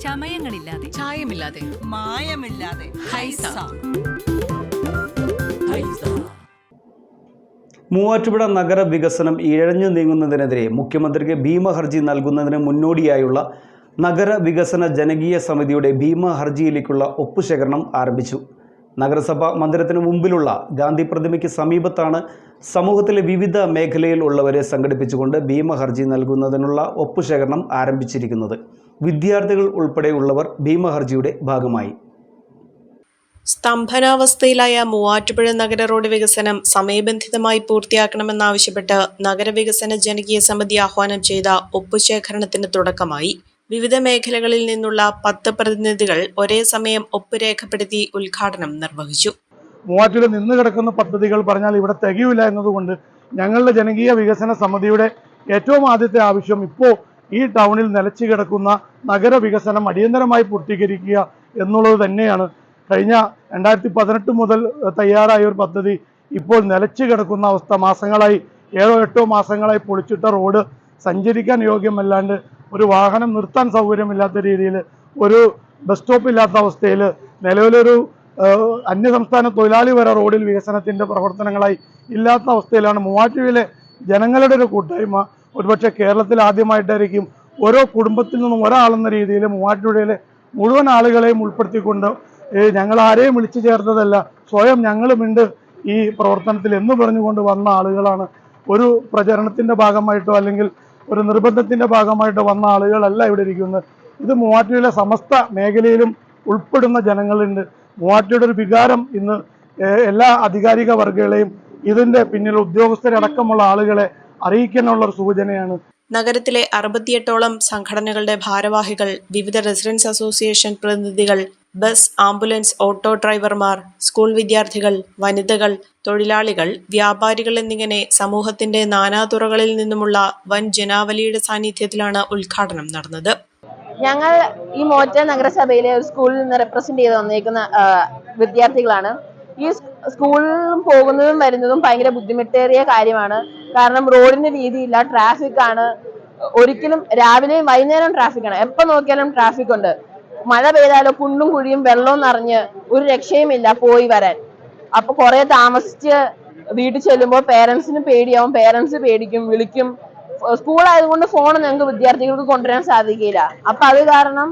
ചമയങ്ങളില്ലാതെ. ചായമില്ലാതെ. മായമില്ലാതെ. ഹൈസ. മൂവാറ്റുപുഴ നഗര വികസനം ഇഴഞ്ഞു നീങ്ങുന്നതിനെതിരെ മുഖ്യമന്ത്രിക്ക് ഭീമ ഹർജി നൽകുന്നതിന് മുന്നോടിയായുള്ള നഗര വികസന ജനകീയ സമിതിയുടെ ഭീമ ഹർജിയിലേക്കുള്ള ഒപ്പുശേഖരണം ആരംഭിച്ചു. നഗരസഭ മന്ദിരത്തിന് മുമ്പിലുള്ള ഗാന്ധി പ്രതിമയ്ക്ക് സമീപത്താണ് സമൂഹത്തിലെ വിവിധ മേഖലയിൽ ഉള്ളവരെ സംഘടിപ്പിച്ചുകൊണ്ട് ഭീമ ഹർജി നൽകുന്നതിനുള്ള ഒപ്പുശേഖരണം ആരംഭിച്ചിരിക്കുന്നത്. വിദ്യാർത്ഥികൾ ഉൾപ്പെടെയുള്ളവർ ഭീമ ഹർജിയുടെ ഭാഗമായി. സ്തംഭനാവസ്ഥയിലായ മൂവാറ്റുപുഴ നഗര റോഡ് വികസനം സമയബന്ധിതമായി പൂർത്തിയാക്കണമെന്നാവശ്യപ്പെട്ട് നഗരവികസന ജനകീയ സമിതി ആഹ്വാനം ചെയ്ത ഒപ്പുശേഖരണത്തിന് തുടക്കമായി. വിവിധ മേഖലകളിൽ നിന്നുള്ള പത്ത് പ്രതിനിധികൾ ഒരേ സമയം ഒപ്പ് രേഖപ്പെടുത്തി ഉദ്ഘാടനം നിർവഹിച്ചു. മൂവാറ്റിൽ നിന്ന് കിടക്കുന്ന പദ്ധതികൾ പറഞ്ഞാൽ ഇവിടെ തികയില്ല എന്നതുകൊണ്ട് ഞങ്ങളുടെ ജനകീയ വികസന സമിതിയുടെ ഏറ്റവും ആദ്യത്തെ ആവശ്യം ഇപ്പോൾ ഈ ടൗണിൽ നിലച്ചു കിടക്കുന്ന നഗര വികസനം അടിയന്തരമായി പൂർത്തീകരിക്കുക എന്നുള്ളത് തന്നെയാണ്. കഴിഞ്ഞ രണ്ടായിരത്തി പതിനെട്ട് മുതൽ തയ്യാറായ ഒരു പദ്ധതി ഇപ്പോൾ നിലച്ചു കിടക്കുന്ന അവസ്ഥ. മാസങ്ങളായി ഏഴോ എട്ടോ മാസങ്ങളായി പൊളിച്ചിട്ട റോഡ് സഞ്ചരിക്കാൻ യോഗ്യമല്ലാണ്ട് ഒരു വാഹനം നിർത്താൻ സൗകര്യമില്ലാത്ത രീതിയിൽ ഒരു ബസ് സ്റ്റോപ്പ് ഇല്ലാത്ത അവസ്ഥയിൽ നിലവിലൊരു അന്യസംസ്ഥാന തൊഴിലാളി വരെ റോഡിൽ വികസനത്തിന്റെ പ്രവർത്തനങ്ങളായി ഇല്ലാത്ത അവസ്ഥയിലാണ്. മൂവാറ്റുപുഴയിലെ ജനങ്ങളുടെ ഒരു കൂട്ടായ്മ ഒരുപക്ഷെ കേരളത്തിൽ ആദ്യമായിട്ടായിരിക്കും ഓരോ കുടുംബത്തിൽ നിന്നും ഒരാളെന്ന രീതിയിൽ മൂവാറ്റുപുഴയിലെ മുഴുവൻ ആളുകളെയും ഉൾപ്പെടുത്തിക്കൊണ്ട് ഞങ്ങൾ ആരെയും വിളിച്ചു ചേർത്തതല്ല സ്വയം ഞങ്ങളുമുണ്ട് ഈ പ്രവർത്തനത്തിൽ എന്ന് പറഞ്ഞുകൊണ്ട് വന്ന ആളുകളാണ്. ഒരു പ്രചരണത്തിന്റെ ഭാഗമായിട്ടോ അല്ലെങ്കിൽ ഒരു നിർബന്ധത്തിന്റെ ഭാഗമായിട്ട് വന്ന ആളുകളല്ല ഇവിടെ ഇരിക്കുന്നത്. ഇത് മൂവാറ്റുപുഴയിലെ സമസ്ത മേഖലയിലും ഉൾപ്പെടുന്ന ജനങ്ങളുണ്ട്. മൂവാറ്റുപുഴയുടെ ഒരു വികാരം ഇന്ന് എല്ലാ അധികാരിക വർഗങ്ങളെയും ഇതിന്റെ പിന്നിൽ ഉദ്യോഗസ്ഥരടക്കമുള്ള ആളുകളെ അറിയിക്കാനുള്ള ഒരു സൂചനയാണ്. നഗരത്തിലെ അറുപത്തിയെട്ടോളം സംഘടനകളുടെ ഭാരവാഹികൾ വിവിധ റെസിഡൻസ് അസോസിയേഷൻ പ്രതിനിധികൾ ബസ് ആംബുലൻസ് ഓട്ടോ ഡ്രൈവർമാർ സ്കൂൾ വിദ്യാർത്ഥികൾ വനിതകൾ തൊഴിലാളികൾ വ്യാപാരികൾ എന്നിങ്ങനെ സമൂഹത്തിന്റെ നാനാതുറകളിൽ നിന്നുമുള്ള വൻ ജനാവലിയുടെ സാന്നിധ്യത്തിലാണ് ഉദ്ഘാടനം നടന്നത്. ഞങ്ങൾ ഈ മോറ്റ നഗരസഭയിലെ ഒരു സ്കൂളിൽ നിന്ന് റെപ്രസെന്റ് ചെയ്ത് വന്നേക്കുന്ന വിദ്യാർത്ഥികളാണ്. ഈ സ്കൂളിൽ പോകുന്നതും വരുന്നതും ഭയങ്കര ബുദ്ധിമുട്ടേറിയ കാര്യമാണ്. കാരണം റോഡിന് വീതിയില്ല ട്രാഫിക് ആണ് ഒരിക്കലും രാവിലെയും വൈകുന്നേരം ട്രാഫിക് ആണ് എപ്പോ നോക്കിയാലും ട്രാഫിക് ഉണ്ട് മഴ പെയ്താലോ കുണ്ടും കുഴിയും വെള്ളവും നിറഞ്ഞ് ഒരു രക്ഷയുമില്ല പോയി വരാൻ. അപ്പൊ കുറെ താമസിച്ച് വീട്ടിൽ ചെല്ലുമ്പോൾ പേരൻസിന് പേടിയാവും. പേരൻസ് പേടിക്കും വിളിക്കും. സ്കൂൾ ആയതുകൊണ്ട് ഫോൺ ഞങ്ങൾക്ക് വിദ്യാർത്ഥികൾക്ക് കൊണ്ടുവരാൻ സാധിക്കില്ല അപ്പൊ അത് കാരണം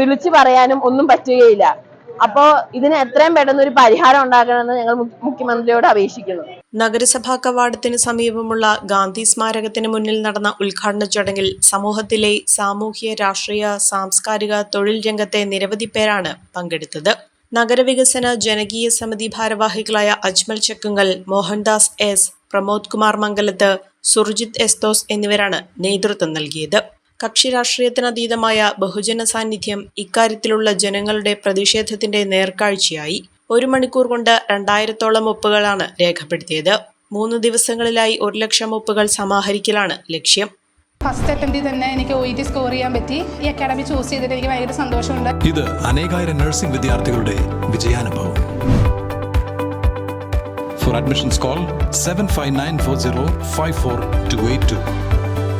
വിളിച്ചു പറയാനും ഒന്നും പറ്റുകയില്ല. അപ്പോ ഇതിന് എത്രയും പെട്ടെന്ന് ഒരു പരിഹാരം ഉണ്ടാക്കണമെന്ന് ഞങ്ങൾ മുഖ്യമന്ത്രിയോട് അപേക്ഷിക്കുന്നു. നഗരസഭാ കവാടത്തിന് സമീപമുള്ള ഗാന്ധി സ്മാരകത്തിന് മുന്നിൽ നടന്ന ഉദ്ഘാടന ചടങ്ങിൽ സമൂഹത്തിലെ സാമൂഹ്യ രാഷ്ട്രീയ സാംസ്കാരിക തൊഴിൽ രംഗത്തെ നിരവധി പേരാണ് പങ്കെടുത്തത്. നഗരവികസന ജനകീയ സമിതി ഭാരവാഹികളായ അജ്മൽ ചക്കുങ്കൽ മോഹൻദാസ് എസ് പ്രമോദ് കുമാർ മംഗലത്ത് സുർജിത് എസ്തോസ് എന്നിവരാണ് നേതൃത്വം നൽകിയത്. കക്ഷി രാഷ്ട്രീയത്തിനതീതമായ ബഹുജന സാന്നിധ്യം ഇക്കാര്യത്തിലുള്ള ജനങ്ങളുടെ പ്രതിഷേധത്തിന്റെ നേർക്കാഴ്ചയായി. ഒരു മണിക്കൂർ കൊണ്ട് രണ്ടായിരത്തോളം ഒപ്പുകളാണ് രേഖപ്പെടുത്തിയത്. മൂന്ന് ദിവസങ്ങളിലായി ഒരു ലക്ഷം ഒപ്പുകൾ സമാഹരിക്കലാണ് ലക്ഷ്യം. ഫസ്റ്റ് അറ്റംപ്റ്റിൽ തന്നെ എനിക്ക് ഒ ഇ ടി സ്കോർ ചെയ്യാൻ പറ്റി. ഈ അക്കാഡമി ചൂസ് ചെയ്തിട്ട് എനിക്ക് ഭയങ്കര സന്തോഷമുണ്ട്. ഇത് അനേകായിരം നഴ്സിംഗ് വിദ്യാർത്ഥികളുടെ വിജയാനുഭവം. For admissions call seven five nine four zero five four two eight two